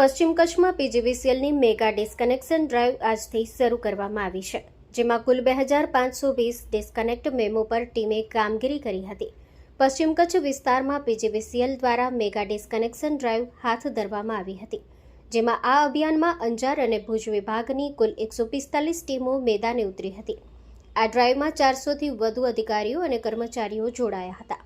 પશ્ચિમ કચ્છમાં પીજીવીસીએલની mega disconnection drive આજથી શરૂ કરવામાં આવી છે, જેમાં કુલ બે હજાર પાંચસો વીસ ડિસ્કનેક્ટ મેમો પર ટીમે કામગીરી કરી હતી. પશ્ચિમ કચ્છ વિસ્તારમાં પીજીવીસીએલ દ્વારા મેગા ડિસ્કનેક્શન ડ્રાઈવ હાથ ધરવામાં આવી હતી, જેમાં આ અભિયાનમાં અંજાર અને ભુજ વિભાગની કુલ એકસો પિસ્તાલીસ ટીમો મેદાને ઉતરી હતી. આ ડ્રાઈવમાં ચારસોથી વધુ અધિકારીઓ અને કર્મચારીઓ જોડાયા હતા.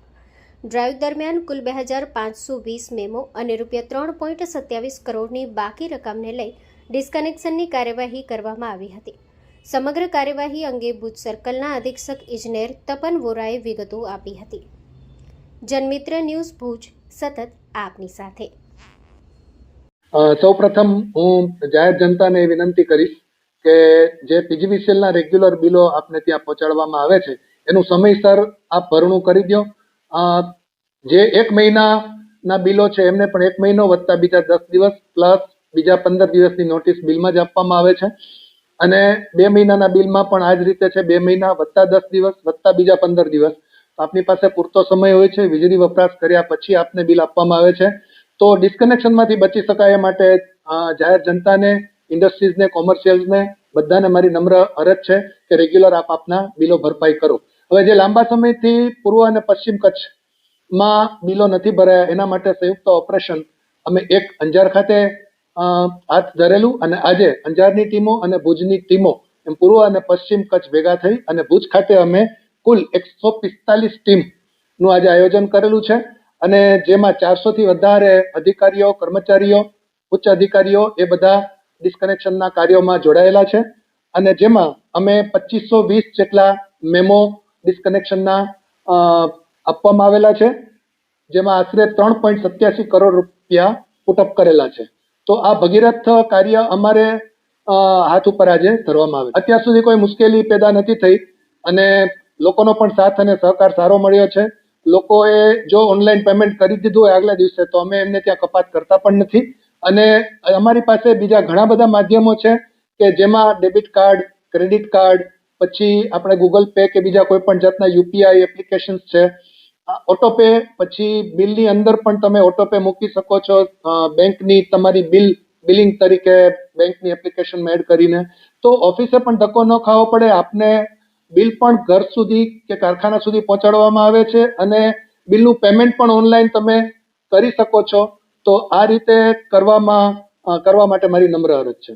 ડ્રાઈવ દરમિયાન કુલ બે હજાર પાંચસો વીસ મેમો અને રૂપિયા ત્રણ પોઈન્ટ સત્યાવીસ કરોડની બાકી રકમને લઈ ડિસ્કનેક્શનની કાર્યવાહી કરવામાં આવી હતી. સમગ્ર કાર્યવાહી અંગે ભુજ સર્કલના અધિક્ષક ઇજનેર તપન વોરાએ વિગતો આપી હતી. જનમિત્ર ન્યૂઝ ભુજ, સતત આપની સાથે. સૌ સૌપ્રથમ હું જાહેર જનતાને વિનંતી કરીશ કે જે પીજીવીસીએલના રેગ્યુલર બિલો આપને ત્યાં પહોંચાડવામાં આવે છે, એનું સમયસર આપ ભરણું કરી દો જે એક મહિનાના બિલો છે, એમને પણ એક મહિનો વત્તા બીજા દસ દિવસ પ્લસ બીજા પંદર દિવસની નોટિસ બિલમાં જ આપવામાં આવે છે. અને બે મહિનાના બિલમાં પણ આ જ રીતે છે, બે મહિના વત્તા દસ દિવસ વત્તા બીજા પંદર દિવસ. આપની પાસે પૂરતો સમય હોય છે, વીજળી વપરાશ કર્યા પછી આપને બિલ આપવામાં આવે છે. તો ડિસ્કનેક્શનમાંથી બચી શકાય એ માટે જાહેર જનતાને, ઇન્ડસ્ટ્રીઝને, કોમર્શિયલ્સને બધાને મારી નમ્ર અરજ છે કે રેગ્યુલર આપ આપના બિલો ભરપાઈ કરો. હવે જે લાંબા સમયથી પૂર્વ અને પશ્ચિમ કચ્છમાં બિલો નથી ભરાયા, એના માટે સંયુક્ત ઓપરેશન અમે એક અંજાર ખાતે હાથ ધરેલું અને આજે અંજારની ટીમો અને ભુજની ટીમો એમ પૂર્વ અને પશ્ચિમ કચ્છ ભેગા થઈ અને ભુજ ખાતે અમે કુલ એકસો પિસ્તાલીસ ટીમનું આજે આયોજન કરેલું છે અને જેમાં ચારસોથી વધારે અધિકારીઓ, કર્મચારીઓ, ઉચ્ચ અધિકારીઓ એ બધા ડિસ્કનેક્શનના કાર્યોમાં જોડાયેલા છે. અને જેમાં અમે પચીસો વીસ જેટલા મેમો ડિસ્કનેક્શનના આપવામાં આવેલા છે, જેમાં આશરે ત્રણ પોઈન્ટ સત્યાસી કરોડ રૂપિયા પુટઅપ કરેલા છે. તો આ ભગીરથ કાર્ય અમારે હાથ ઉપર આજે ધરવામાં આવે અત્યાર સુધી કોઈ મુશ્કેલી પેદા નથી થઈ અને લોકોનો પણ સાથ અને સહકાર સારો મળ્યો છે. લોકોએ જો ઓનલાઈન પેમેન્ટ કરી દીધું હોય આગલા દિવસે, તો અમે એમને ત્યાં કપાત કરતા પણ નથી. અને અમારી પાસે બીજા ઘણા બધા માધ્યમો છે કે જેમાં ડેબિટ કાર્ડ ક્રેડિટ કાર્ડ પછી આપણે ગૂગલ પે કે બીજા કોઈ પણ જાતના યુપીઆઈ એપ્લિકેશન્સ છે. ઓટો પે પછી બિલની અંદર પણ તમે ઓટો પે મૂકી શકો છો. બેંકની તમારી બિલ, બિલિંગ તરીકે બેંકની એપ્લિકેશનમાં એડ કરીને. તો ઓફિસે પણ ધક્કો ન ખાવો પડે. આપને બિલ પણ ઘર સુધી કે કારખાના સુધી પહોંચાડવામાં આવે છે અને બિલનું પેમેન્ટ પણ ઓનલાઈન તમે કરી શકો છો. તો આ રીતે કરવામાં કરવા માટે મારી નમ્ર અરજ છે.